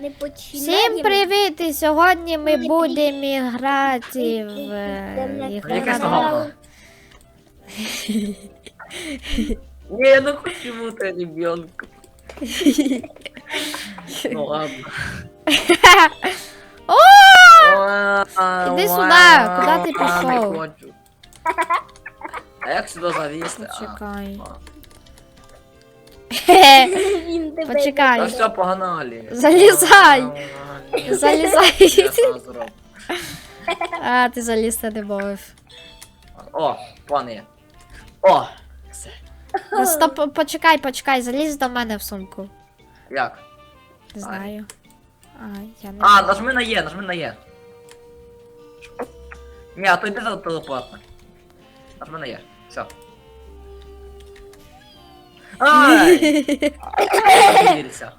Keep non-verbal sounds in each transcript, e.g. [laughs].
не починаємо. Всім привіт! І сьогодні ми будемо грати в е, нога. Не, я не хочу бути ребенком. Ну ладно. О! Іди сюди, куди ти пішов? А як сюди Почекай. а. Він тебе Та Почекай. все, погнали. Залізай. Погнали. Залізай. Я сам зроблю. А, ти залізти не мовив. О, план є. О, все. Стоп, почекай, почекай, залізь до мене в сумку. Як? Не знаю. А, я не А, знаю. нажми на Е, нажми на Е. Ні, а то йди за телепортно. Нажми на Е. Все. Ай! Вірися.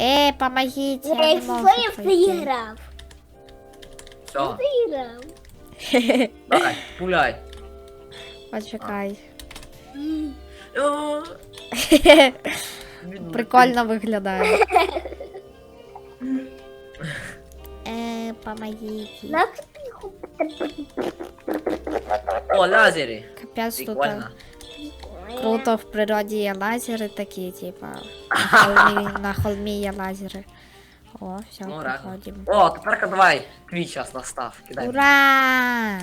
Е, помогіть, я не в в пройти. грав. Все, Ти грав. давай, пуляй. Почекай. О, Прикольно виглядає. Е, [laughs] помогіть. На тихо. О, лазери. Капець тут. Круто в природі є лазери такі, типа. [laughs] На холмі, є лазери. О, все, Ну, проходимо. О, тепер давай. Твій час настав. Кидай. Ура!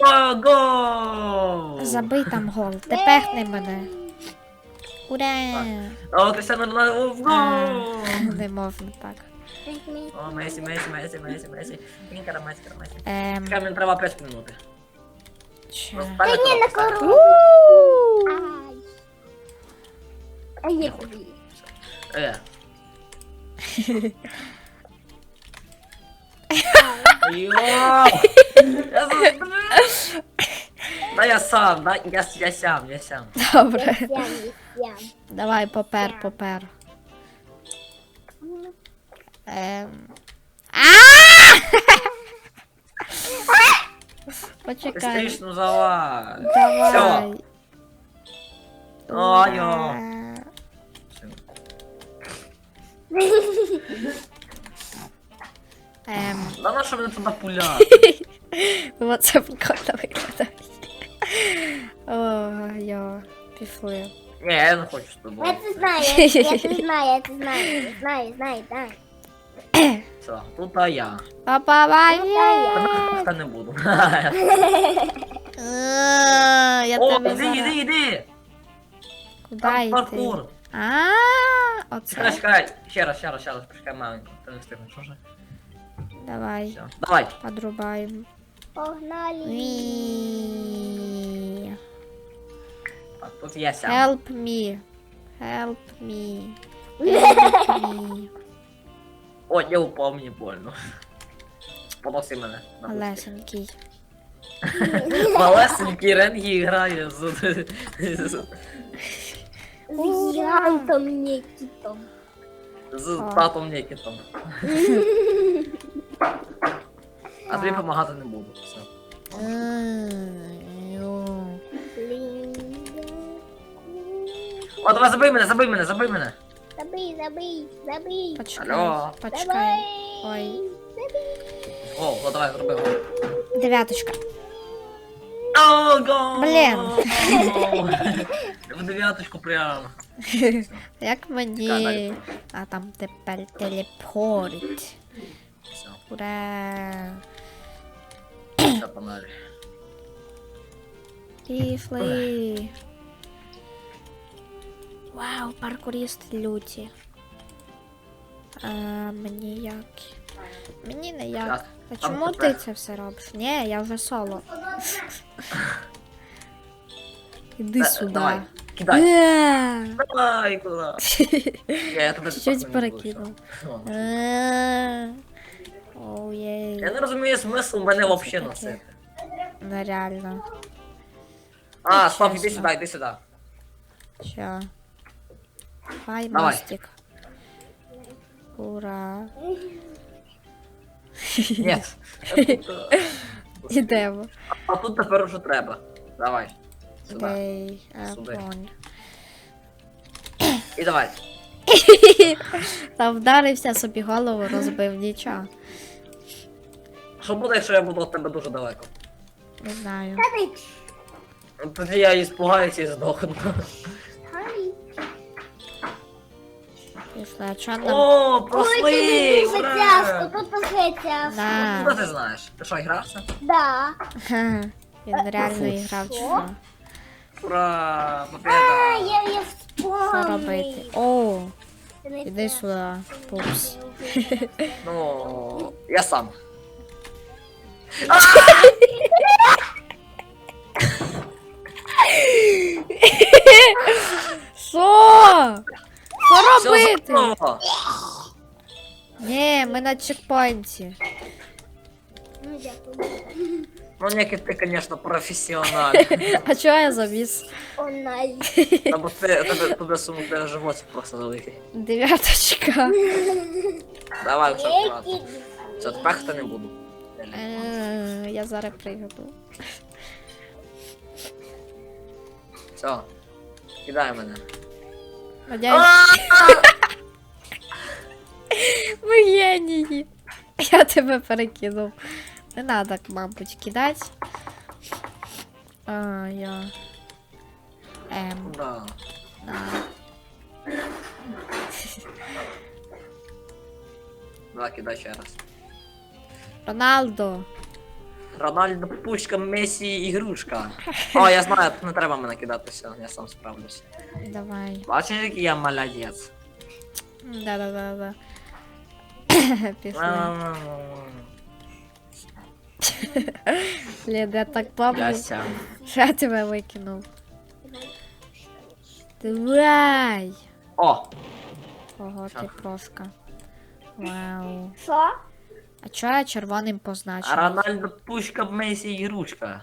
О, гол! Забий там гол, ти пехни мене. Ура! О, ти саме на в гол! Не можна так. О, Месі, Месі, Месі, Месі, Месі. Інкара, Месі, Інкара, Месі. Ем, Чекай, мені треба 5 минути. Че? Та ні, на корову. Ай. А я тобі. Е. Йо! Я за- Да я сам, да, я, я сам, я сам. Добре. Я я. Давай, попер, попер. Ем. А! [laughs] Почекай. Быстріш, ну давай. Давай. Ой, Ура. Ем, Да на що мене туди пуляти? оце прикольно виглядає. О, йо, пішли. Ні, я не хочу з Я тобою. це знаю, я, я це знаю, я це Все, тут я. Папа, Та Та не буду. [laughs] Я О, тебе іди, іди, зараз... іди. Куди Там йти? паркур. А, Чекай, оце. чекай. Ще раз, ще раз, ще раз. Почекай, маленько. Ти не встигнеш, що ж? Давай, Все. Давай. подрубаємо. Погнали. Ві. Так, тут я сям. Help me. Help me. Help me. [laughs] О, я упав, мені больно. Поноси мене. Малесенький. [laughs] Малесенький ренгі грає з... з- З гігантом Нікітом. з татом Нікітом. А тобі допомагати не буду. Все. М. О, давай забий мене, забий мене, забий мене. Забий, забий, забий. Почекай, Алло. почекай. Давай. Ой. О, о, давай, зроби гол. Дев'яточка. О, гол! Блін. В дев'яточку прямо. [laughs] Як Чекай, мені. далі. А там тепер телепорт. Все, Ура! все, погнали. Пішли. Вау, паркуріст люті. А, мені як? Мені не як. А чому ти це все робиш? Ні, я вже соло. Іди Е, сюди. Кидай. Е, Давай, не [laughs] буду, перекинув. Я не розумію смисл мене таке? носити. Нереально. А, стоп, іди сюди, іди сюди. Що? Давай, Давай. мостик. Ура. Ні. Ідемо. [laughs] А тут тепер уже треба. Давай. Сюди. Сюди. І давай. [laughs] Та вдарився собі голову, розбив нічого. Що буде, якщо я буду від тебе дуже далеко? Не знаю. Тоді я іспугаюся і здохну. Пішли, а чо? О, Ой, тут дуже Ура! тяжко, тут дуже тяжко. Да. Куди ти знаєш? Ти що, грався? Да. Ха, Він реально іграв чи що? Ура! А, Победа! я, я Що робити? О, іди сюди, пупс. [laughs] Ну, я сам. Що? Що Все робити? Ні, ми на чекпоінті. Ну, дякую. Ну, некий ти, конечно, професіонал. [laughs] А чого я завіс? О, най. Та бо ти, тебе, тебе сумок де животик просто великий. Дев'яточка. Давай вже аккуратно. Все, тепер хто не буду. Е, Я зараз пригаду. Все. Кидай мене. Надіюсь, ми [laughs] генії. Я тебе перекинув. Не надо, мабуть, кидати. А, я. Ем, Да. да. Давай, кидай ще раз. Роналдо. Рональдо, пучка, Месі, ігрушка. [laughs] О, я знаю, не треба мене кидати, все, я сам справлюся. Давай. Бачиш, який я молодець. Да-да-да-да. [coughs] Пішли. Блін, я так бабу. Яся. Що я тебе викинув? Давай! О, Ого, ти Шах. крошка. Вау. Що? А чого я червоним позначив? Рональдо, пучка, Месі, ігрушка.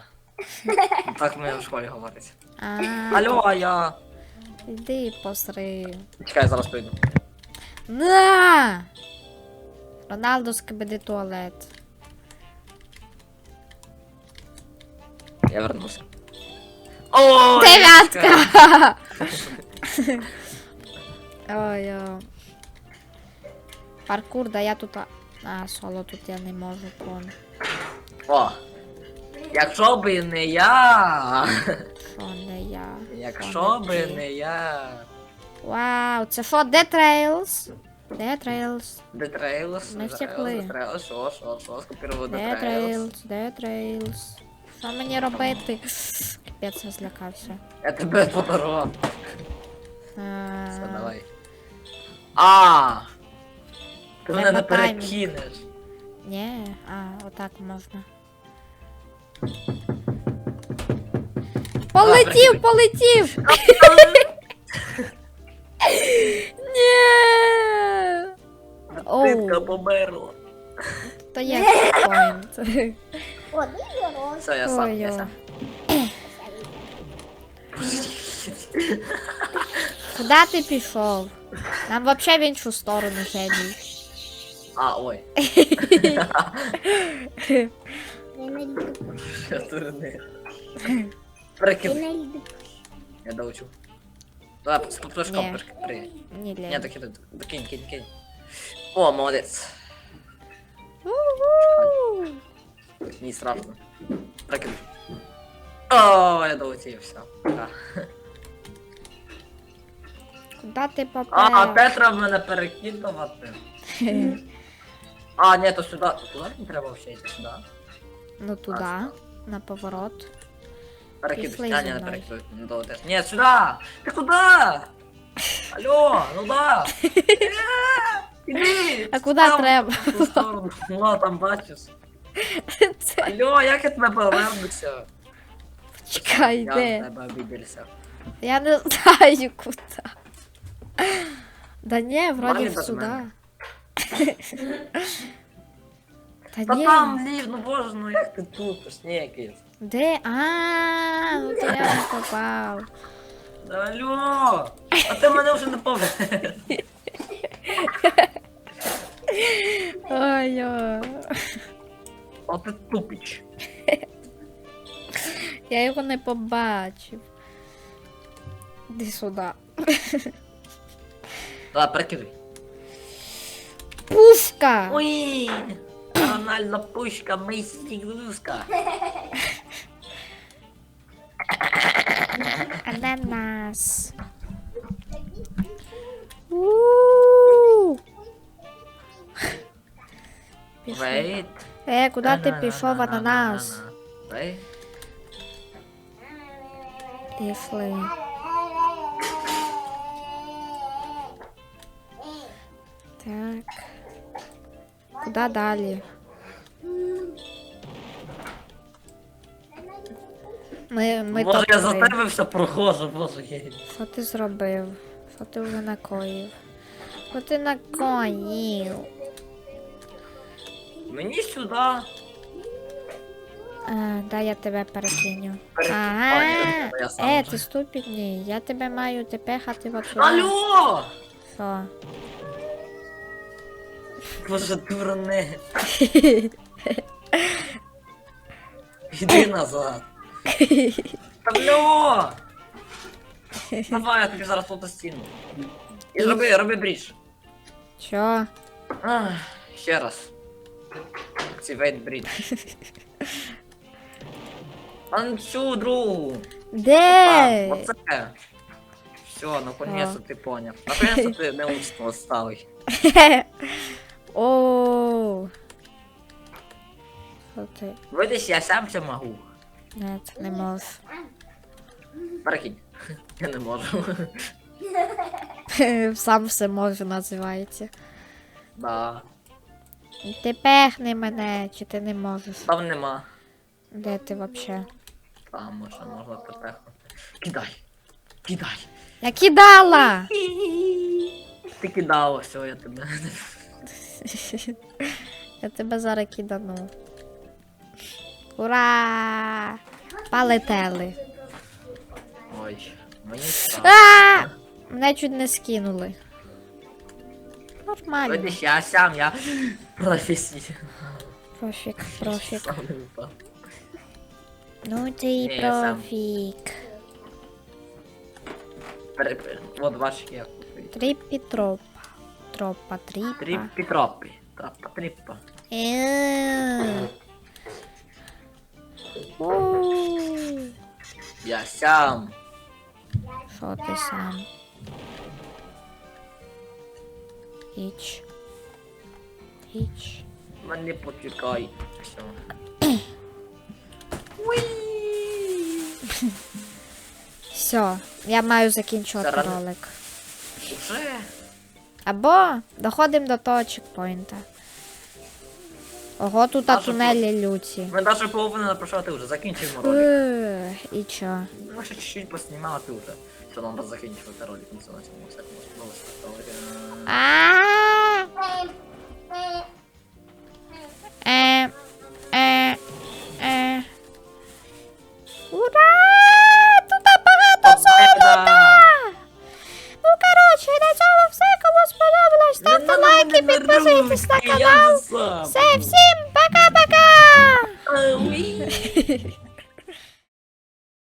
[laughs] Так ми в школі говорять. А, Алло, а я. іди посри. Чекай, зараз прийду. На! Роналдо скибиди туалет. Я вернуся. О, Дев'ятка! Ой, о. Паркур, да я тут. а- А, соло тут я не можу, пон. О, якщо би не я. Що не я? Якщо би не я. Вау, це що, Dead Trails? Dead Trails. Де трейлс? Ми втекли. Трейлс, що, що, що, скопірував де трейлс. Trails, Dead Trails. Що мені робити? Капець, я злякався. Я тебе подарував. Все, давай. А! Ти мене не перекинеш. Ні, а, отак можна. Полетів, полетів! Ні! Дитка Оу, померла. то є point. О, ну і. Все, я сам, я сам. Куди ти пішов? Нам вообще в іншу сторону геній. А, ой. Я дурний. Люблю. Я доучу. Давай, з Ні. прикид. При. Ні, Ні, Лен. так іди. Кинь, кинь, кинь. О, молодець. У-ху! Не страшно. Прикид. О, я долетів, все. Куди ти А, попав? опять треба мене перекидувати. [laughs] А, ні, то сюди. Туди не треба взагалі йти сюди. Ну туди, на поворот. Перекидуй. Пішли А, зі ні, не мною. перекидуй. Не долетиш. Ні, сюди! Ти куди? Алло, ну да. [laughs] Е, Іди! А куди Там, треба? в ту сторону. Ну, там бачиш. Це... [laughs] Алло, як я тебе повернуся? Чекай, Я на де? тебе обідався. Я не знаю [laughs] куди. Да ні, вроді Може, без сюди. мене? Та Та ні. там лів, ну боже, ну як ти тупиш, ні якийсь. Де? А, ну то я не попав. Алло! А ти мене вже не повернеш. Ой, ой. О, ти тупіч. Я його не побачив. Іди сюди. Давай, перекидуй. Пушка! Ой! Корональна пушка, мейсі глузка. Ананас. У. Пішли. Вейт. Е, куди ти пішов, ананас? Вейт. Пішли. Куди далі? Ми, ми Боже, я за топ-три. тебе все проходжу, боже. я- Що ти зробив? Що ти вже накоїв? Що ти накоїв? Мені сюди. А, дай я тебе перекиню. Ага. Е, ти ступідний. Я тебе маю тепехати от сюди. Алло! Що? Боже, дурне. Іди назад. Алло! Давай, я тобі зараз тут стіну. І роби, роби бріж. Що? Ах, Ще раз. Ці вейт брідж. А ну цю другу. Де? Так, оце. Все, наконец-то ти поняв. Наконец-то ти не умство ставий. [laughs] О. Ти? Видиш, я сам це можу. Це не можу. Перекинь. Я не можу. [laughs] Сам все можу називається. Да. Ти пехни мене, чи ти не можеш? Там нема. Де ти вообще? Там можна, можна тепехнути. Кидай. Кидай. Я кидала! Ти кидав, все, я тебе. [laughs] Я тебе зараз кидану. Ура! Полетели. Ой, мені. А! Мене чуть не скинули. Нормально. Видиш, я сам, я професій. Профік, профік. Ну ти я сам. профік. Пере- пере- От бачиш, як. Тріпі троп. Тропа, тріпа. Тріппі троппі. Трапа тріппа. Е. У. Я сам. Що ти сам? Іч. Іч. Мене почекай. Все. Все, я маю закінчувати Заради- ролик. Або доходимо до того чекпоінта. Ого, тут Наша тунелі люті. Ми даже половину пройшли, вже закінчуємо ролик. І чо? Ми ще чуть-чуть поснімали, ти вже. Все, нам закінчувати ролик. не знаю, все.